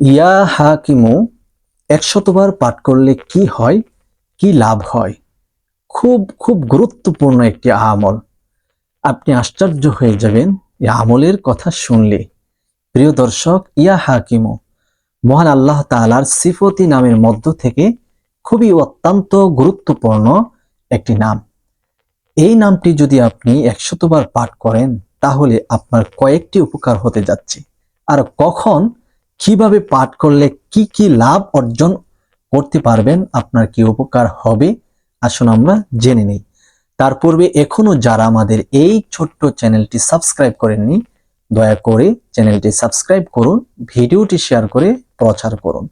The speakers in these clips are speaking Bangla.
ইয়া হাকিমু, একশতবার পাঠ করলে কি হয়, কি লাভ হয়? খুব খুব গুরুত্বপূর্ণ একটি আমল। আপনি আশ্চর্য হয়ে যাবেন এই আমলের কথা শুনলে। প্রিয় দর্শক, ইয়া হাকিমু, মহান আল্লাহ তাআলার সিফতি নামের মধ্য থেকে খুবই অত্যন্ত গুরুত্বপূর্ণ একটি নাম। এই নামটি যদি আপনি একশতবার পাঠ করেন, তাহলে আপনার কয়েকটি উপকার হতে যাচ্ছে। আর কখন কীভাবে পাঠ করলে কি কি লাভ অর্জন করতে পারবেন? আপনার কি উপকার হবে? আসুন আমরা জেনে নিই। তার পূর্বে এখনও যারা আমাদের এই ছোট্ট চ্যানেলটি সাবস্ক্রাইব করেননি, দয়া করে চ্যানেলটি সাবস্ক্রাইব করুন, ভিডিওটি শেয়ার করে প্রচার করুন।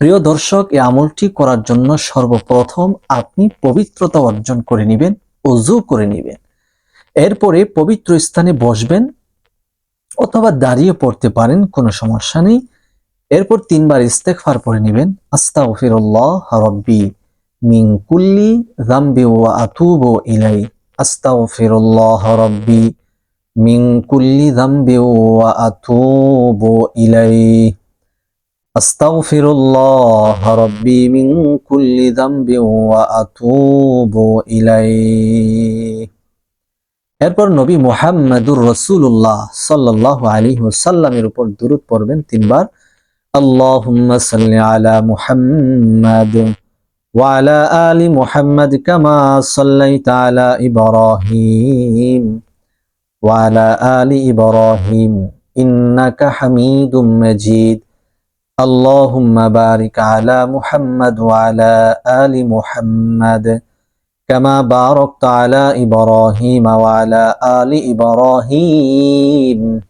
প্রিয় দর্শক, এই আমলটি করার জন্য সর্বপ্রথম আপনি পবিত্রতা অর্জন করে নেবেন, অজু করে নেবেন। এরপরে পবিত্র স্থানে বসবেন অথবা দাঁড়িয়ে পড়তে পারেন, কোনো সমস্যা নেই। এরপর তিনবার ইস্তেগফার পড়ে নেবেন। আস্তাগফিরুল্লাহ রাব্বি মিন কুল্লি যামবি ওয়া আতুবু ইলাই আস্তাগফিরুল্লাহ রাব্বি মিন কুল্লি যামবি ওয়া আতুবু ইলাই আস্তাগফিরুল্লাহ রাব্বি মিন কুল্লি যামবি ওয়া আতুবু ইলাই এরপর নবী মুহাম্মাদুর রসুল্লাহ সাল্লাহ আলী সাল্লামের উপর দুরুদ পড়বেন তিনবার আল্লাহুম্মা সাল্লি আলা মুহাম্মাদ وعلى آل محمد كما صليت على إبراهيم وعلى آل إبراهيم إنك حميد مجيد اللهم بارك على محمد وعلى آل محمد كما باركت على إبراهيم وعلى آل إبراهيم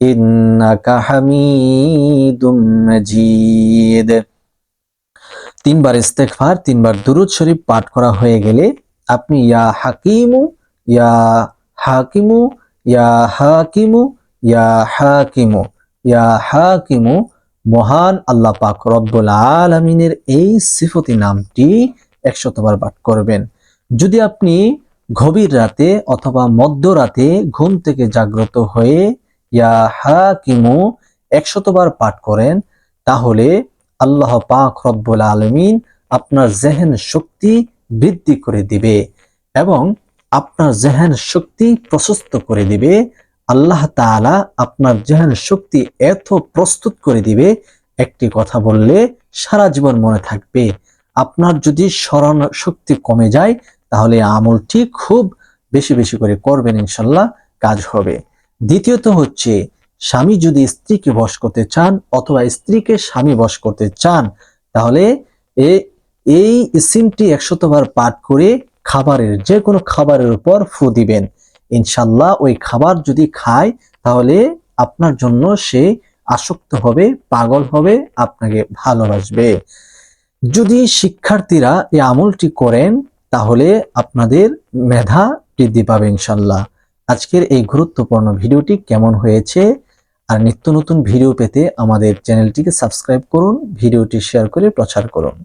إنك حميد مجيد তিনবার ইস্তেগফার তিনবার দুরুদ শরীফ পাঠ করা হয়ে গেলে আপনি ইয়া হাকিমু ইয়া হাকিমু ইয়া হাকিমু ইয়া হাকিমু ইয়া হাকিমু মহান আল্লাহ পাক রব্বুল আলামিনের এই সিফতি নামটি একশতবার পাঠ করবেন যদি আপনি গভীর রাতে অথবা মধ্যরাতে ঘুম থেকে জাগ্রত হয়ে ইয়া হাকিমু একশতবার পাঠ করেন, তাহলে আল্লাহ পাক রব্বুল আলমিন আপনার জেহেন শক্তি বৃদ্ধি করে দিবে এবং আপনার জেহেন শক্তি প্রশস্ত করে দিবে। আল্লাহ তাআলা আপনার জেহেন শক্তি এত প্রস্তুত করে দিবে, একটি কথা বললে সারা জীবন মনে থাকবে। আপনার যদি স্মরণ শক্তি কমে যায় তাহলে আমলটি খুব বেশি বেশি করে করবেন ইনশাল্লাহ, কাজ হবে। দ্বিতীয়ত হচ্ছে, স্বামী যদি স্ত্রীকে বশ করতে চান অথবা স্ত্রীকে স্বামী বশ করতে চান, তাহলে এই সিমটি একশতবার পাঠ করে খাবারের যে কোনো খাবারের উপর ফু দিবেন। ইনশাল্লাহ ওই খাবার যদি খায়, তাহলে আপনার জন্য সে আসক্ত হবে, পাগল হবে, আপনাকে ভালোবাসবে। যদি শিক্ষার্থীরা এই আমলটি করেন তাহলে আপনাদের মেধা বৃদ্ধি পাবে ইনশাল্লাহ। আজকের এই গুরুত্বপূর্ণ ভিডিওটি কেমন হয়েছে? আর নিত্য নতুন ভিডিও পেতে আমাদের চ্যানেলটিকে সাবস্ক্রাইব করুন, ভিডিওটি শেয়ার করে প্রচার করুন।